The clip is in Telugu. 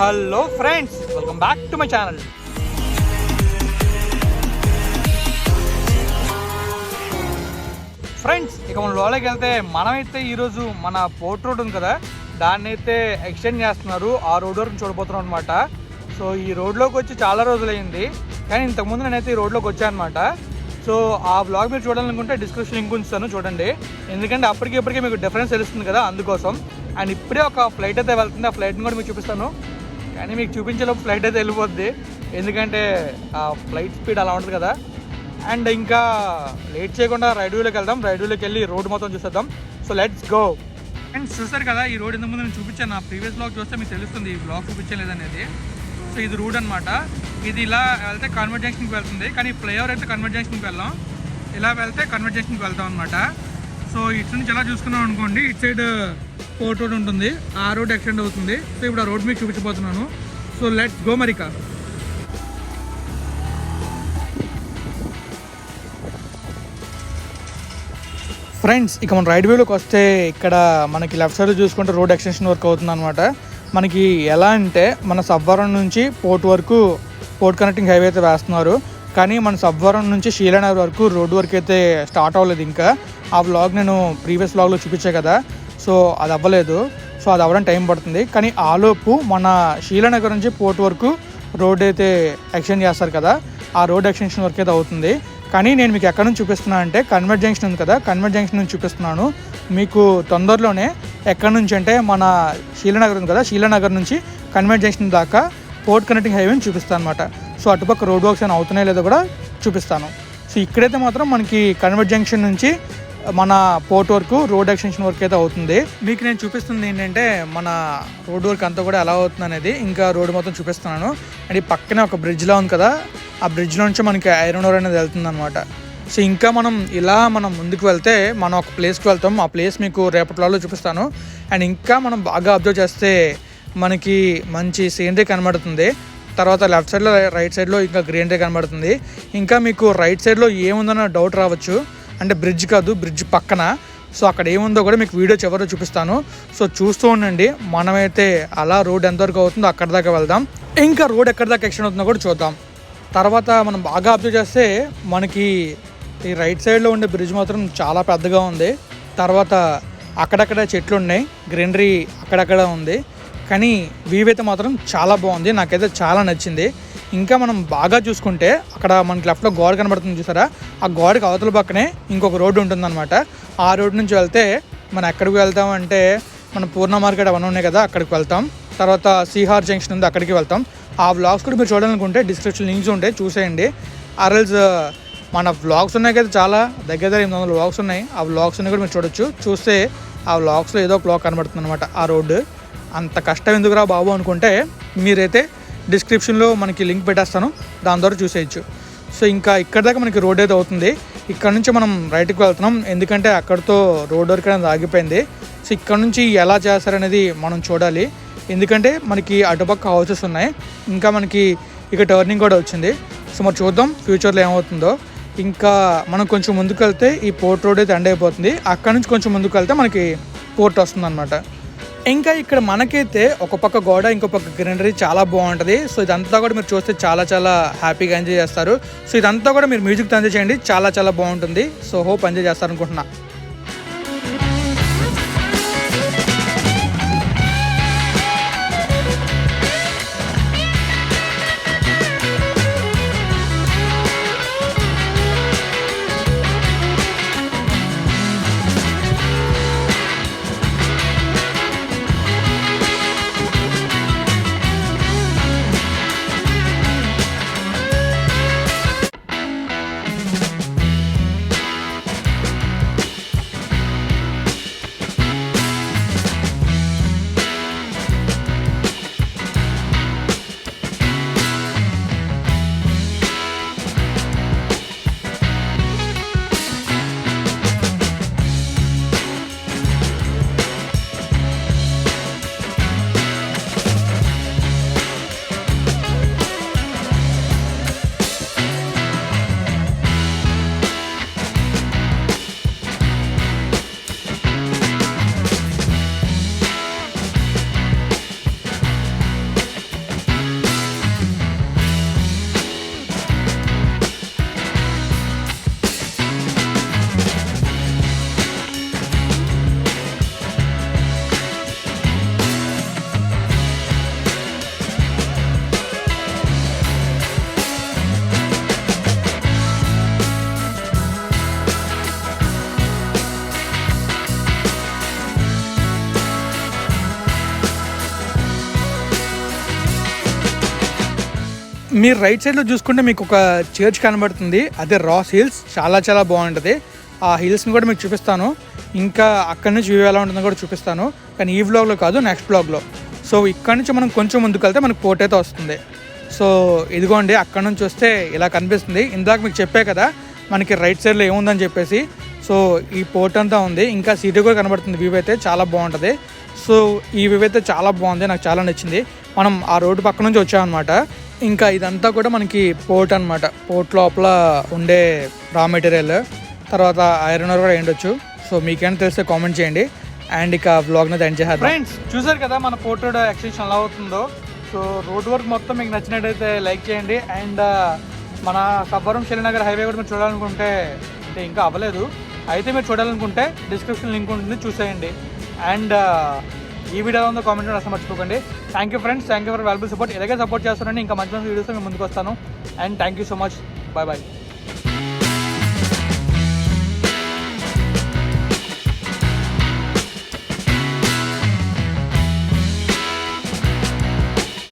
Hello friends welcome back to my channel friends ఇక మనం లోపలికి వెళ్తే మనమైతే ఈరోజు మన పోర్ట్ రోడ్ ఉంది కదా. దాన్ని అయితే ఎక్స్టెండ్ చేస్తున్నారు. ఆ రోడ్ వరకు చూడబోతున్నాం అనమాట సో ఈ రోడ్లోకి వచ్చి చాలా రోజులైంది. కానీ ఇంతకుముందు నేనైతే ఈ రోడ్లోకి వచ్చాను అనమాట సో ఆ బ్లాగ్ మీరు చూడాలనుకుంటే డిస్క్రిప్షన్ లింక్ ఉంచుతాను చూడండి. ఎందుకంటే అప్పటికి ఇప్పటికీ మీకు డిఫరెన్స్ తెలుస్తుంది కదా అందుకోసం. అండ్ ఇప్పుడే ఒక ఫ్లైట్ అయితే వెళ్తుంది. ఆ ఫ్లైట్ని కూడా మీకు చూపిస్తాను. కానీ మీకు చూపించేలోపు ఫ్లైట్ అయితే వెళ్ళిపోద్ది. ఎందుకంటే ఆ ఫ్లైట్ స్పీడ్ అలా ఉంటుంది కదా. అండ్ ఇంకా లేట్ చేయకుండా రైడ్వేలోకి వెళ్దాం. రైడ్వేలోకి వెళ్ళి రోడ్ మొత్తం చూసేద్దాం. సో లెట్స్ గో అండ్ చూస్తారు కదా ఈ రోడ్ ఇంతకుముందు నేను చూపించాను. నా ప్రీవియస్ బ్లాగ్ చూస్తే మీకు తెలుస్తుంది ఈ బ్లాగ్ చూపించలేదనేది. సో ఇది రూట్ అనమాట ఇది ఇలా వెళ్తే కన్వర్ట్ జంక్షన్కి వెళ్తుంది. కానీ ఫ్లైఓవర్ అయితే కన్వర్ట్ జంక్షన్కి వెళ్ళాం ఇలా వెళ్తే కన్వర్ట్ జంక్షన్కి వెళ్తాం అనమాట సో ఇటు నుంచి ఎలా చూసుకున్నాం అనుకోండి ఇటు సైడ్ పోర్ట్ రోడ్ ఉంటుంది. ఆ రోడ్ ఎక్స్టెండ్ అవుతుంది. సో ఇప్పుడు ఆ రోడ్ మీకు చూపించబోతున్నాను. సో లెట్స్ గోమరిక ఫ్రెండ్స్ ఇక మన రైట్ వ్యూలోకి వస్తే ఇక్కడ మనకి లెఫ్ట్ సైడ్ చూసుకుంటే రోడ్ ఎక్స్టెన్షన్ వర్క్ అవుతుంది అనమాట మనకి ఎలా అంటే మన సబ్వరం నుంచి పోర్ట్ వరకు పోర్ట్ కనెక్టింగ్ హైవే అయితే వేస్తున్నారు. కానీ మన సబ్వరం నుంచి శీలనగర్ వరకు రోడ్ వరకు అయితే స్టార్ట్ అవ్వలేదు ఇంకా. ఆ వ్లాగ్ నేను ప్రీవియస్ వ్లాగ్లో చూపించా కదా. సో అది అవ్వలేదు. సో అది అవ్వడం టైం పడుతుంది. కానీ ఆలోపు మన శీలనగర్ నుంచి పోర్ట్ వరకు రోడ్ అయితే ఎక్స్టెండ్ చేస్తారు కదా. ఆ రోడ్ ఎక్స్టెన్షన్ వరకు అయితే అవుతుంది. కానీ నేను మీకు ఎక్కడ నుంచి చూపిస్తున్నాను అంటే కన్వర్ట్ జంక్షన్ ఉంది కదా. కన్వర్ట్ జంక్షన్ నుంచి చూపిస్తున్నాను. మీకు తొందరలోనే ఎక్కడి నుంచి అంటే మన శీలనగర్ ఉంది కదా. శీలనగర్ నుంచి కన్వర్ట్ జంక్షన్ దాకా పోర్ట్ కనెక్టింగ్ హైవేని చూపిస్తాను అనమాట సో అటుపక్క రోడ్ వర్క్స్ అని అవుతున్నాయో లేదో కూడా చూపిస్తాను. సో ఇక్కడైతే మాత్రం మనకి కన్వర్ట్ జంక్షన్ నుంచి మన పోర్ట్ వరకు రోడ్ ఎక్స్టెన్షన్ వర్క్ అయితే అవుతుంది. మీకు నేను చూపిస్తుంది ఏంటంటే మన రోడ్ వర్క్ అంతా కూడా ఎలా అవుతుంది అనేది ఇంకా రోడ్ మొత్తం చూపిస్తున్నాను. అండ్ ఈ పక్కనే ఒక బ్రిడ్జ్లా ఉంది కదా ఆ బ్రిడ్జ్లో నుంచి మనకి ఐరన్ ఓర్ అనేది వెళ్తుంది అనమాట సో ఇంకా మనం ఇలా మనం ముందుకు వెళ్తే మనం ఒక ప్లేస్కి వెళ్తాం. ఆ ప్లేస్ మీకు రేపట్లో చూపిస్తాను. అండ్ ఇంకా మనం బాగా అబ్జర్వ్ చేస్తే మనకి మంచి సీనరీ కనబడుతుంది. తర్వాత లెఫ్ట్ సైడ్లో రైట్ సైడ్లో ఇంకా గ్రీనరీ కనబడుతుంది. ఇంకా మీకు రైట్ సైడ్లో ఏముందన్న డౌట్ రావచ్చు. అంటే బ్రిడ్జ్ కాదు బ్రిడ్జ్ పక్కన. సో అక్కడ ఏముందో కూడా మీకు వీడియో చివరిలో చూపిస్తాను. సో చూస్తూ ఉండండి. మనమైతే అలా రోడ్ ఎంతవరకు అవుతుందో అక్కడ దాకా వెళ్దాం. ఇంకా రోడ్ ఎక్కడి దాకా ఎక్స్టెండ్ అవుతుందో కూడా చూద్దాం. తర్వాత మనం బాగా అబ్జర్వ్ చేస్తే మనకి ఈ రైట్ సైడ్లో ఉండే బ్రిడ్జ్ మాత్రం చాలా పెద్దగా ఉంది. తర్వాత అక్కడక్కడ చెట్లు ఉన్నాయి. గ్రీనరీ అక్కడక్కడ ఉంది. కానీ వ్యూ అయితే మాత్రం చాలా బాగుంది. నాకైతే చాలా నచ్చింది. ఇంకా మనం బాగా చూసుకుంటే అక్కడ మనకి లెఫ్ట్లో గోడ కనబడుతుంది చూసారా? ఆ గోడకి అవతల పక్కనే ఇంకొక రోడ్డు ఉంటుందన్నమాట. ఆ రోడ్డు నుంచి వెళ్తే మనం ఎక్కడికి వెళ్తాం అంటే మన పూర్ణ మార్కెట్ అవన్నీ ఉన్నాయి కదా అక్కడికి వెళ్తాం. తర్వాత సిహార్ జంక్షన్ ఉంది అక్కడికి వెళ్తాం. ఆ వ్లాగ్స్ కూడా మీరు చూడాలనుకుంటే డిస్క్రిప్షన్ లింక్స్ ఉంటాయి చూసేయండి. అరల్స్ మన వ్లాగ్స్ ఉన్నాయి కదా చాలా దగ్గర దగ్గర ఎనిమిది వందల వ్లాగ్స్ ఉన్నాయి. ఆ వ్లాగ్స్ ఉన్నాయి కూడా మీరు చూడొచ్చు. చూస్తే ఆ వ్లాగ్స్లో ఏదో ఒక వ్లాగ్ కనబడుతుంది అనమాట ఆ రోడ్డు. అంత కష్టం ఎందుకురా బాబు అనుకుంటే మీరైతే డిస్క్రిప్షన్లో మనకి లింక్ పెట్టేస్తాను. దాని ద్వారా చూసేయచ్చు. సో ఇంకా ఇక్కడ దాకా మనకి రోడ్ అయితే అవుతుంది. ఇక్కడ నుంచి మనం రైట్కి వెళ్తున్నాం. ఎందుకంటే అక్కడితో రోడ్ వరకు అనేది ఆగిపోయింది. సో ఇక్కడ నుంచి ఎలా చేస్తారనేది మనం చూడాలి. ఎందుకంటే మనకి అటుపక్క హౌసెస్ ఉన్నాయి. ఇంకా మనకి ఇక టర్నింగ్ కూడా వచ్చింది. సో మరి చూద్దాం ఫ్యూచర్లో ఏమవుతుందో. ఇంకా మనం కొంచెం ముందుకు వెళ్తే ఈ పోర్ట్ రోడ్ అయితే ఎండ్ అయిపోతుంది. అక్కడ నుంచి కొంచెం ముందుకు వెళ్తే మనకి పోర్ట్ వస్తుంది అనమాట ఇంకా ఇక్కడ మనకైతే ఒక పక్క గోడ ఇంకో పక్క గ్రీనరీ చాలా బాగుంటుంది. సో ఇదంతా కూడా మీరు చూస్తే చాలా చాలా హ్యాపీగా ఎంజాయ్ చేస్తారు. సో ఇదంతా కూడా మీరు మ్యూజిక్ ఎంజాయ్ చేయండి. చాలా చాలా బాగుంటుంది. సో హోప్ ఎంజాయ్ చేస్తారనుకుంటున్నా. మీరు రైట్ సైడ్లో చూసుకుంటే మీకు ఒక చర్చ్ కనబడుతుంది. అదే రాస్ హిల్స్. చాలా చాలా బాగుంటుంది. ఆ హిల్స్ని కూడా మీకు చూపిస్తాను. ఇంకా అక్కడి నుంచి వ్యూ ఎలా ఉంటుందో కూడా చూపిస్తాను. కానీ ఈ వ్లాగ్లో కాదు నెక్స్ట్ వ్లాగ్లో సో ఇక్కడ నుంచి మనం కొంచెం ముందుకు వెళ్తే మనకు పోర్ట్ అయితే వస్తుంది. సో ఇదిగోండి అక్కడ నుంచి వస్తే ఇలా కనిపిస్తుంది. ఇందాక మీకు చెప్పే కదా మనకి రైట్ సైడ్లో ఏముందని చెప్పేసి. సో ఈ పోర్ట్ అంతా ఉంది. ఇంకా సిటీ కూడా కనబడుతుంది వ్యూ అయితే. చాలా బాగుంటుంది. సో ఈ వ్యూ అయితే చాలా బాగుంది. నాకు చాలా నచ్చింది. మనం ఆ రోడ్డు పక్క నుంచి వచ్చామన్నమాట. ఇంకా ఇదంతా కూడా మనకి పోర్ట్ అనమాట పోర్ట్ లోపల ఉండే రా మెటీరియల్ తర్వాత ఐరన్ కూడా ఉండొచ్చు సో మీకేమైనా తెలిస్తే కామెంట్ చేయండి. అండ్ ఇక బ్లాగ్ అనేది ఎండ్ చేయాలి ఫ్రెండ్స్ చూసారు కదా మన పోర్ట్ రోడ్ ఎక్స్టెన్షన్ ఎలా అవుతుందో? సో రోడ్ వర్క్ మొత్తం మీకు నచ్చినట్టయితే లైక్ చేయండి. అండ్ మన సబ్బరం శ్రీనగర్ హైవే కూడా మీరు చూడాలనుకుంటే అంటే ఇంకా అవ్వలేదు. అయితే మీరు చూడాలనుకుంటే డిస్క్రిప్షన్ లింక్ ఉంటుంది చూసేయండి. అండ్ ఈ వీడియో ఉందో కామెంట్ అసలు మర్చిపోకండి. Thank you friends thank you for valuable support ఇలాగే సపోర్ట్ చేస్తానండి ఇంకా మంచి మంచి వీడియోస్ మేము ముందుకు వస్తాను. And thank you so much bye bye